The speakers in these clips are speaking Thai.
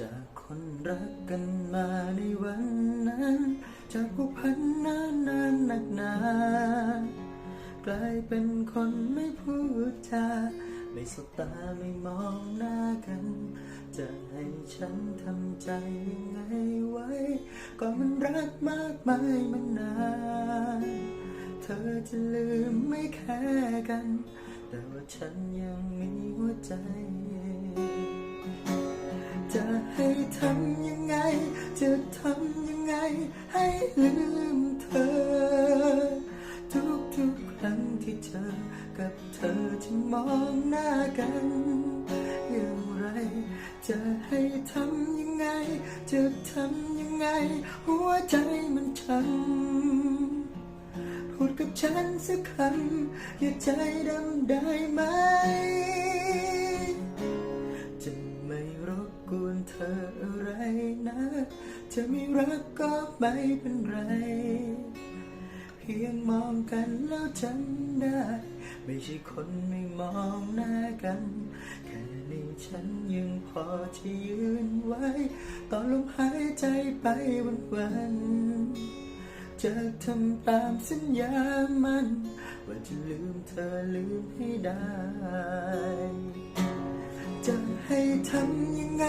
จากคนรักกันมาในวันนั้น จากผูกพันนานนานๆนักหนากลายเป็นคนไม่พูดจาไม่สบตาไม่มองหน้ากัน จะให้ฉันทำใจยังไงไว้ ก็มันรักมากมายมันนานเธอจะลืมไม่แค่กัน แต่ว่าฉันยังมีหัวใจ จะให้ทำยังไง จะทำยังไง ให้ลืมเธอ ทุกทุกๆครั้งที่เจอกับเธอจะมองหน้ากัน อย่างไร จะให้ทำยังไง จะทำยังไง หัวใจมันช้ำพูดกับฉันสักคำอย่าใจดำได้ไหม บกวนเธออะไรนะจะไม่รักก็ไม่เป็นไร เพียงมองกันแล้วจำได้ ไม่ใช่คนไม่มองหน้ากัน แค่นี้ฉันยังพอจะยืนไว้ ตอนลมหายใจไปวันวันๆจะทำตามสัญญามัน ว่าจะลืมเธอลืมให้ได้ำยังไง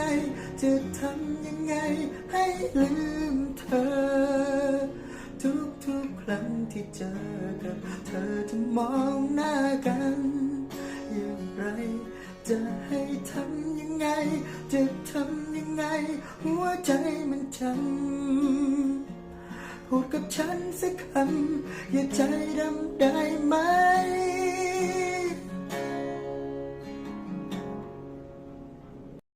จะทำยังไง ให้ลืมเธอ ทุกทุกๆครั้งที่เจอกับเธอจะมองหน้ากัน อย่างไร จะให้ทำยังไง จะทำยังไง หัวใจมันจำพูดกับฉันสักคำอย่าใจดำได้ไหม